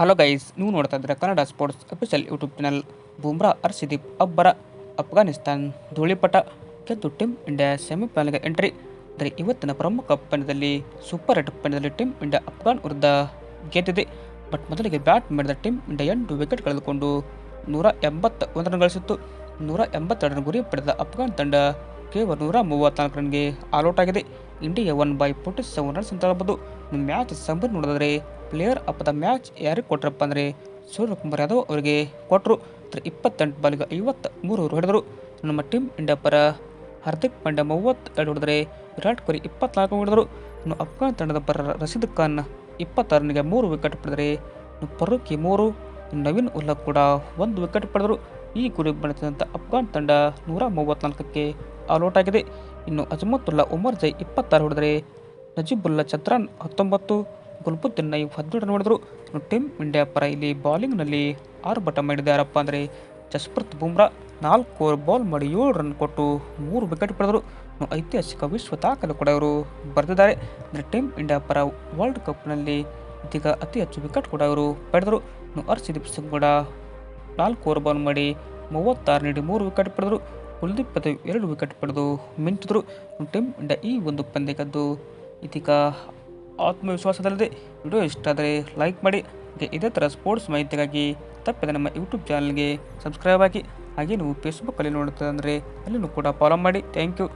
Hello guys ನೀವು ನೋಡ್ತಾ ಇದ್ರೆ Kannada sports official YouTube channel Bumrah Harshdeep ಅಬ್ಬರ, ಅಫ್ಘಾನಿಸ್ತಾನ್ ಧೂಳಿಪಟ ಗೆದ್ದು ಟೀಮ್ ಇಂಡಿಯಾ ಸೆಮಿಫೈನಲ್ಗೆ ಎಂಟ್ರಿ ಅಂದರೆ ಇವತ್ತಿನ ಪ್ರಮುಖ ಪಂದ್ಯದಲ್ಲಿ ಸೂಪರ್ ಏಟ್ ಪಂದ್ಯದಲ್ಲಿ ಟೀಮ್ ಇಂಡಿಯಾ ಅಫ್ಘಾನ್ ವಿರುದ್ಧ ಗೆದ್ದಿದೆ. ಬಟ್ ಮೊದಲಿಗೆ ಬ್ಯಾಟ್ ಮಾಡಿದ ಟೀಮ್ ಇಂಡಿಯಾ ಎಂಟು ವಿಕೆಟ್ ಕಳೆದುಕೊಂಡು ನೂರ ಎಂಬತ್ತ ಒಂದು ರನ್ ಗಳಿಸಿತ್ತು. ನೂರ ಎಂಬತ್ತೆರಡು ರನ್ ಗುರಿ ಪಡೆದ ಅಫ್ಘಾನ್ ತಂಡ ಕೇವಲ ನೂರ ಮೂವತ್ತ್ನಾಲ್ಕು ರನ್ಗೆ all out. India one by forty seven runs ಅಂತ ಹೇಳ್ಬೋದು. ಮ್ಯಾಚ್ ಸಂಬಂಧ ನೋಡಿದ್ರೆ ಪ್ಲೇಯರ್ ಆಫ್ ದ ಮ್ಯಾಚ್ ಯಾರಿಗೆ ಕೊಟ್ಟರಪ್ಪ ಅಂದರೆ ಸೂರ್ಯಕುಮಾರ್ ಯಾದವ್ ಅವರಿಗೆ ಕೊಟ್ಟರು ಇಪ್ಪತ್ತೆಂಟು ಬಾಲಿಗೆ ಐವತ್ತ ಮೂರು ಓವರ್ ಹೊಡೆದರು. ನಮ್ಮ ಟೀಮ್ ಇಂಡಿಯಾ ಪರ ಹಾರ್ದಿಕ್ ಪಾಂಡ್ಯ ಮೂವತ್ತೆರಡು ಹೊಡೆದರೆ ವಿರಾಟ್ ಕೊಹ್ಲಿ ಇಪ್ಪತ್ನಾಲ್ಕು ಹೊಡೆದರು. ಇನ್ನು ಅಫ್ಘಾನ್ ತಂಡದ ಪರ ರಶೀದ್ ಖಾನ್ ಇಪ್ಪತ್ತಾರನಿಗೆ ಮೂರು ವಿಕೆಟ್ ಪಡೆದರೆ ಇನ್ನು ಫರೂಕಿ ಮೂರು. ನವೀನ್ ಉಲ್ಲಾ ಕೂಡ ಒಂದು ವಿಕೆಟ್ ಪಡೆದರು. ಈ ಗುರಿ ಬಣ್ಣದಂಥ ಅಫ್ಘಾನ್ ತಂಡ ನೂರ ಮೂವತ್ತ್ನಾಲ್ಕಕ್ಕೆ ಆಲ್ಔಟ್ ಆಗಿದೆ. ಇನ್ನು ಅಜಮತುಲ್ಲಾ ಉಮರ್ ಜೈ ಇಪ್ಪತ್ತಾರು ಹೊಡೆದರೆ ನಜೀಬುಲ್ಲಾ ಚತ್ರಾನ್ ಹತ್ತೊಂಬತ್ತು. ಗುಲ್ಬುದ್ದೀನ್ ನೈಬ್ ಹದಿನೇಳು ರನ್ ಹೊಡೆದರು ಟೀಮ್ ಇಂಡಿಯಾ ಪರ ಇಲ್ಲಿ ಬೌಲಿಂಗ್ನಲ್ಲಿ ಆರು ಬಟ ಮಾಡಿದ ಯಾರಪ್ಪ ಅಂದರೆ ಜಸ್ಪ್ರೀತ್ ಬುಮ್ರಾ ನಾಲ್ಕು ಓವರ್ ಬಾಲ್ ಮಾಡಿ ಏಳು ರನ್ ಕೊಟ್ಟು ಮೂರು ವಿಕೆಟ್ ಪಡೆದರು. ಐತಿಹಾಸಿಕ ವಿಶ್ವ ದಾಖಲೆ ಕೂಡ ಇವರು ಬರೆದಿದ್ದಾರೆ. ಅಂದರೆ ಟೀಮ್ ಇಂಡಿಯಾ ಪರ ವರ್ಲ್ಡ್ ಕಪ್ನಲ್ಲಿ ಇದೀಗ ಅತಿ ಹೆಚ್ಚು ವಿಕೆಟ್ ಕೂಡ ಇವರು ಪಡೆದರು. ಹರ್ಷದೀಪ್ ಸಿಂಗ್ ಕೂಡ ನಾಲ್ಕು ಓವರ್ ಬಾಲ್ ಮಾಡಿ ಮೂವತ್ತಾರು ನೀಡಿ ಮೂರು ವಿಕೆಟ್ ಪಡೆದರು. ಕುಲ್ದೀಪ್ ಯಾದವ್ ಎರಡು ವಿಕೆಟ್ ಪಡೆದು ಮಿಂಚಿದರು. ಟೀಮ್ ಇಂಡಿಯಾ ಈ ಒಂದು ಪಂದ್ಯ ಗೆದ್ದು ಇದೀಗ ಆತ್ಮವಿಶ್ವಾಸದಲ್ಲಿದೆ. ವಿಡಿಯೋ ಇಷ್ಟ ಆದರೆ ಲೈಕ್ ಮಾಡಿ. ಇದೇ ಥರ ಸ್ಪೋರ್ಟ್ಸ್ ಮಾಹಿತಿಗಾಗಿ ತಪ್ಪದೆ ನಮ್ಮ ಯೂಟ್ಯೂಬ್ ಚಾನಲ್ಗೆ ಸಬ್ಸ್ಕ್ರೈಬ್ ಆಗಿ. ಹಾಗೆ ನೀವು ಫೇಸ್ಬುಕ್ಕಲ್ಲಿ ನೋಡುತ್ತದೆ ಅಂದರೆ ಅಲ್ಲಿನೂ ಕೂಡ ಫಾಲೋ ಮಾಡಿ. Thank you